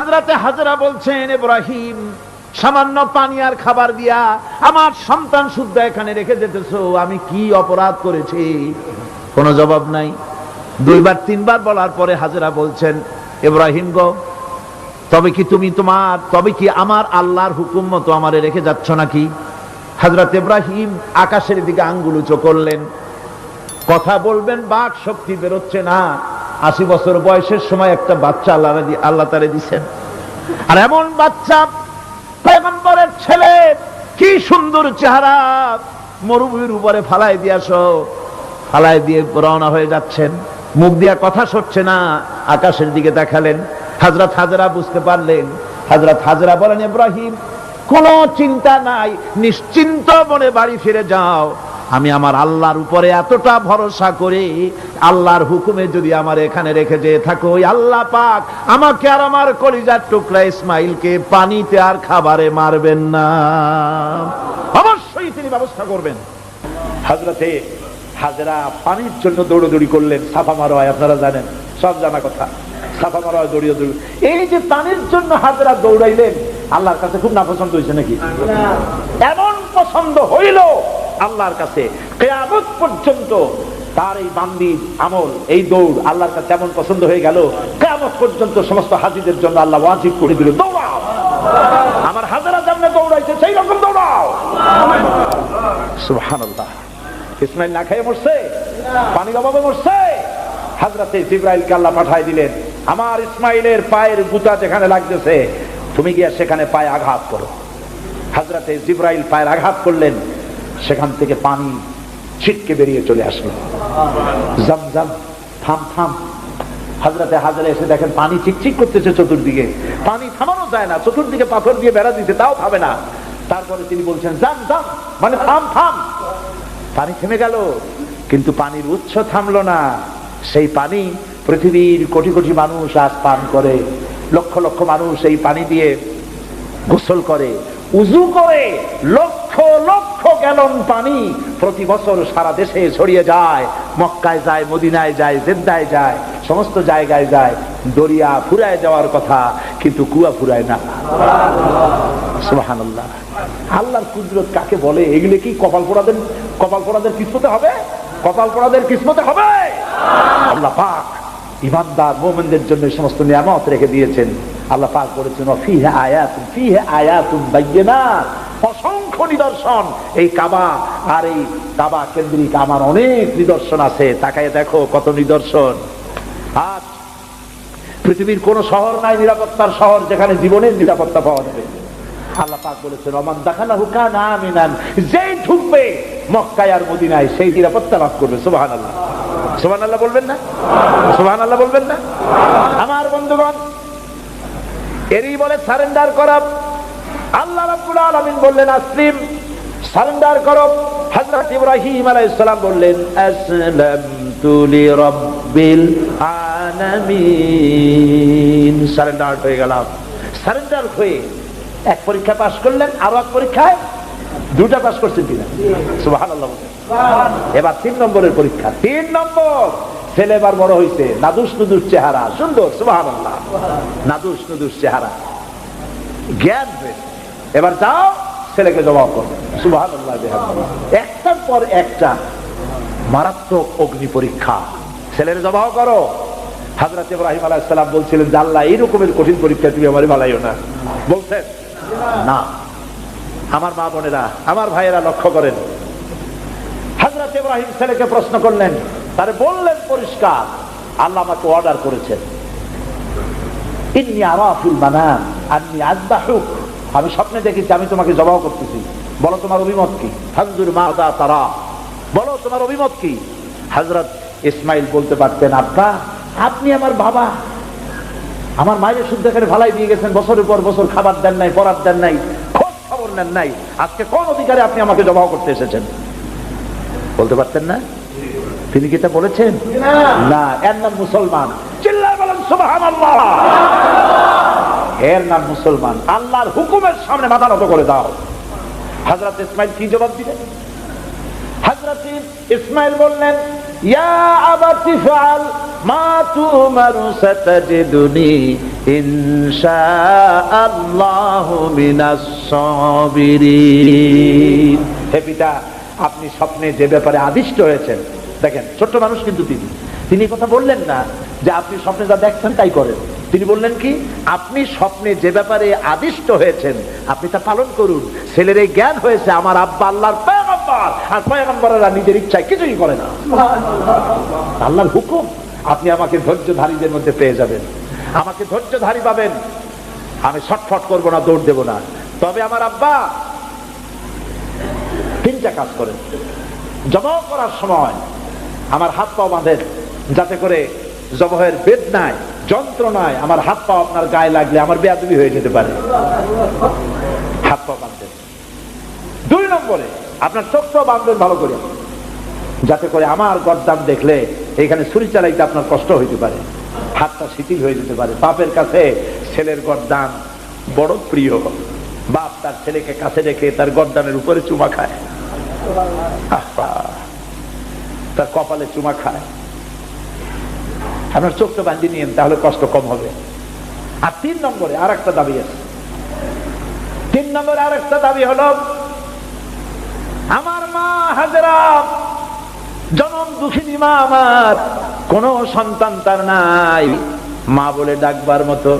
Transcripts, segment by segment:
হাজরাতে হাজরা বলছেন, ইব্রাহিম, সামান্য পানি আর খাবার দিয়া আমার সন্তান শুদ্ধ এখানে রেখে যেতেছো, আমি কি অপরাধ করেছি? কোনো জবাব নাই। দুইবার, তিনবার বলার পরে হাজরা বলছেন, ইব্রাহিম গো, তবে কি তুমি তোমার, তবে কি আমার আল্লাহর হুকুম মতো আমারে রেখে যাচ্ছ নাকি? হাজরত ইব্রাহিম আকাশের দিকে আঙ্গুল উঁচু করলেন। কথা বলবেন, বাক শক্তি বেরোচ্ছে না। আশি বছর বয়সের সময় একটা বাচ্চা আল্লাহ আল্লাহ তারে দিছেন। আর এমন বাচ্চা পেগম্বরের ছেলে, কি সুন্দর চেহারা। মরুভূমির উপরে ফালাই দিয়াছ ফালাই দিয়ে রওনা হয়ে যাচ্ছেন। মুখ দিয়া কথা সরছে না, আকাশের দিকে দেখালেন। হাজরাত হাজরা বুঝতে পারলেন। হাজরাত হাজরা বলেন, ইব্রাহিম, কোনো চিন্তা নাই। নিশ্চিন্ত মনে বাড়ি ফিরে যাও। আমি আমার আল্লাহর উপরে এতটা ভরসা করে আল্লাহর হুকুমে যদি আমার এখানে রেখে যেয়ে থাকো ওই আল্লাহ পাক আমাকে আর আমার কলিজার টুকরা ইসমাইলকে পানিতে আর খাবারে মারবেন না। অবশ্যই তিনি ব্যবস্থা করবেন। হাজরাতে হাজরা পানির জন্য দৌড়দৌড়ি করলেন সাফা মারোয় আপনারা জানেন সব জানা কথা। সাফা মারোয় দৌড়িয়ে দৌড়ি এই যে পানির জন্য হাজরা দৌড়াইলেন আল্লাহর কাছে খুব নাপছন্দ হয়েছে নাকি? এমন পছন্দ হইল আল্লাহর কাছে, কেয়ামত পর্যন্ত তার এই বান্দির আমল, এই দৌড় আল্লাহর কাছে এমন পছন্দ হয়ে গেল, কেয়ামত পর্যন্ত সমস্ত হাজিদের জন্য আল্লাহ ওয়াজিব করে দিল, দৌড়াও। আমার হাজারা যেমন দৌড়াইছে, সেই রকম দৌড়াও। সুবহানাল্লাহ। ইসমাইল না খেয়ে মরছে? পানির অভাবে মরছে? হাজরাতে জিব্রাইলকে আল্লাহ পাঠাই দিলেন, আমার ইসমাইলের পায়ের গুতা যেখানে লাগতেছে, তুমি গিয়া সেখানে পায়ে আঘাত করো। হাজরাতে জিব্রাইল পায়ের আঘাত করলেন সেখান থেকে পানি ছিটকে বেরিয়ে চলে আসলো। থাম থাম। হাজরাতে হাজারে এসে দেখেন পানি চিকচিক করতেছে চতুর্দিকে। পানি থামানো যায় না, চতুর্দিকে পাথর দিয়ে বেড়া দিতে তাও থামে না। তারপরে তিনি বলছেন, জাম জাম মানে থাম থাম। পানি থেমে গেল, কিন্তু পানির উৎস থামলো না। সেই পানি পৃথিবীর কোটি কোটি মানুষ আজ পান করে। লক্ষ লক্ষ মানুষ এই পানি দিয়ে গোসল করে, উজু করে, লক্ষ লক্ষ গ্যালন পানি প্রতি বছর সারা দেশে ছড়িয়ে যায়। মক্কায় যায়, মদিনায় যায়, জেদ্দায় যায়, সমস্ত জায়গায় যায়। দরিয়া ফুরায় যাওয়ার কথা, কিন্তু কুয়া ফুরায় না। সুবহানাল্লাহ। আল্লাহর কুদরত কাকে বলে? এগুলো কি কপাল পোড়াদের কপাল পোড়াদের কিসমতে হবে? কপাল পোড়াদের কিসমতে হবে? আল্লাহ পাক ইমানদার মোমেনদের জন্য সমস্ত নিয়ামত রেখে দিয়েছেন। আল্লাহ পাক বলেছেন ফিহে আয়াতুন ফিহে আয়াতুন বাইয়িনাত। অসংখ্য নিদর্শন। এই কাবা আর এই কাবা কেন্দ্রিক আমার অনেক নিদর্শন আছে। তাকায় দেখো কত নিদর্শন। আজ পৃথিবীর কোন শহর নাই, নিরাপত্তার শহর যেখানে জীবনের নিরাপত্তা পাওয়া যাবে। আল্লাহ পাক বলেছেন অমান দেখানা হুকান আমিনান যেই ঢুকবে মক্কায় আর মদিনায়, সেই নিরাপত্তা লাভ করবে। সুবাহান আল্লাহ সুবাহান আল্লাহ বলবেন না? সুবাহান আল্লাহ বলবেন না? আমার বন্ধুগণ, এরই বলে সারেন্ডার করা আল্লাহ রাব্বুল আলামিন বললেন, আসলিম, সারেন্ডার করো। হযরত ইব্রাহিম আলাইহিস সালাম বললেন, আসলামতু লিরাব্বিল আলামিন। সারেন্ডার হয়ে গেলাম। সারেন্ডার হয়ে এক পরীক্ষা পাশ করলেন, আরও এক পরীক্ষায় দুটা পাশ করছেন কিনা? সুবহানাল্লাহ। এবার তিন নম্বরের পরীক্ষা। তিন নম্বর, ছেলে এবার বড় হয়েছে নাদুস নুদুস চেহারা। সুন্দর, সুবহানাল্লাহ। নাদুস নুদুস চেহারা। জ্ঞান হয়েছে। এবার যাও, ছেলেকে জবাব করো। একটার পর একটা মারাত্মক অগ্নি পরীক্ষা। ছেলের জবাব করো। হাজরত ইব্রাহিম আলাইহিস সালাম বলছিলেন যে আল্লাহ এই কঠিন পরীক্ষা তুমি আমারে বালাইও না। বলছেন, না। আমার মা বোনেরা, আমার ভাইয়েরা লক্ষ্য করেন। হাজরত ইব্রাহিম ছেলেকে প্রশ্ন করলেন, তারে বললেন পরিষ্কার, আল্লাহ আমাকে অর্ডার করেছেন। ইন্নি আরাফিল মানাম, আন্নি আযবাহুক। আমি স্বপ্নে দেখেছি আমি তোমাকে জবাব করতেছি। বলো তোমার অভিমত কি? হাজুর মাদা তারা। বলো তোমার অভিমত কি? হযরত ইসমাইল বলতে পারতেন আব্বা আপনি আমার বাবা। আমার মায়ের শুদ্ধ এখানে ভালাই দিয়ে গেছেন বছরের পর বছর খাবার দেন নাই পড়ার দেন নাই খোঁজ খবর নেন নাই। আজকে কোন অধিকারে আপনি আমাকে জবাব করতে এসেছেন? বলতে পারতেন না? তিনি কি তা বলেছেন? না এর নাম মুসলমান। চিল্লায় বলেন সুবহানাল্লাহ। এর নাম মুসলমান। আল্লাহর হুকুমের সামনে মাথা নত করে দাও। হযরত ইসমাইল কি জবাব দিলেন? হযরত ইসমাইল বললেন, ইয়া আবাতি ফাল মা সাতাজিদুনি মিনাস সাবিরিন। হে পিতা, আপনি স্বপ্নে যে ব্যাপারে আদিষ্ট হয়েছেন, দেখেন, ছোট্ট মানুষ কিন্তু তিনি। তিনি কথা বললেন না যে, আপনি স্বপ্নে যা দেখছেন তাই করেন। তিনি বললেন কি, আপনি স্বপ্নে যে ব্যাপারে আদিষ্ট হয়েছেন, আপনি তা পালন করুন। ছেলের এই জ্ঞান হয়েছে আমার আব্বা আল্লাহর আর পয়গম্বরেরা নিজের ইচ্ছায় কিছুই করে না। আল্লাহর হুকুম, আপনি আমাকে ধৈর্যধারীদের মধ্যে পেয়ে যাবেন। আমাকে ধৈর্যধারী পাবেন। আমি ছটফট করব না, দৌড় দেব না। তবে আমার আব্বা তিনটা কাজ করেন। জবাব করার সময় আমার হাত পা বাঁধেন, যাতে করে জবহের বেদনায় যন্ত্রণায় আমার হাত পা আপনার গায়ে লাগলে আমার বেয়াদবি হয়ে যেতে পারে। হাত পা বাঁধবেন দুই নম্বরে, আপনার চোখটাও বাঁধবেন ভালো করে। যাতে করে আমার গরদান দেখলে এখানে ছুরি চালাইতে আপনার কষ্ট হইতে পারে। হাতটা শিথিল হয়ে যেতে পারে। বাপের কাছে ছেলের গরদান বড় প্রিয়। বাপ তার ছেলেকে কাছে রেখে তার গরদানের উপরে চুমা খায়। তার কপালে চুমা খায়। আপনার চোখটা বান্ধি নিয়েন, তাহলে কষ্ট কম হবে। আর তিন নম্বরে আর একটা দাবি আছে। তিন নম্বরে আর একটা দাবি হলো, আমার মা হাজরা, জনম দুঃখিনী মা আমার, কোন সন্তান তার নাই। মা বলে ডাকবার মতো।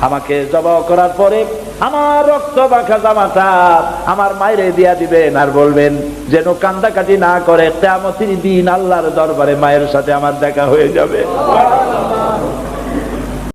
আমাকে জবাব করার পরে আমার রক্ত বাঁকা জামাটা আমার মায়েরে দিয়া দিবেন আর বলবেন, যেন কান্দাকাটি না করে তেমতির দিন আল্লাহর দরবারে মায়ের সাথে আমার দেখা হয়ে যাবে।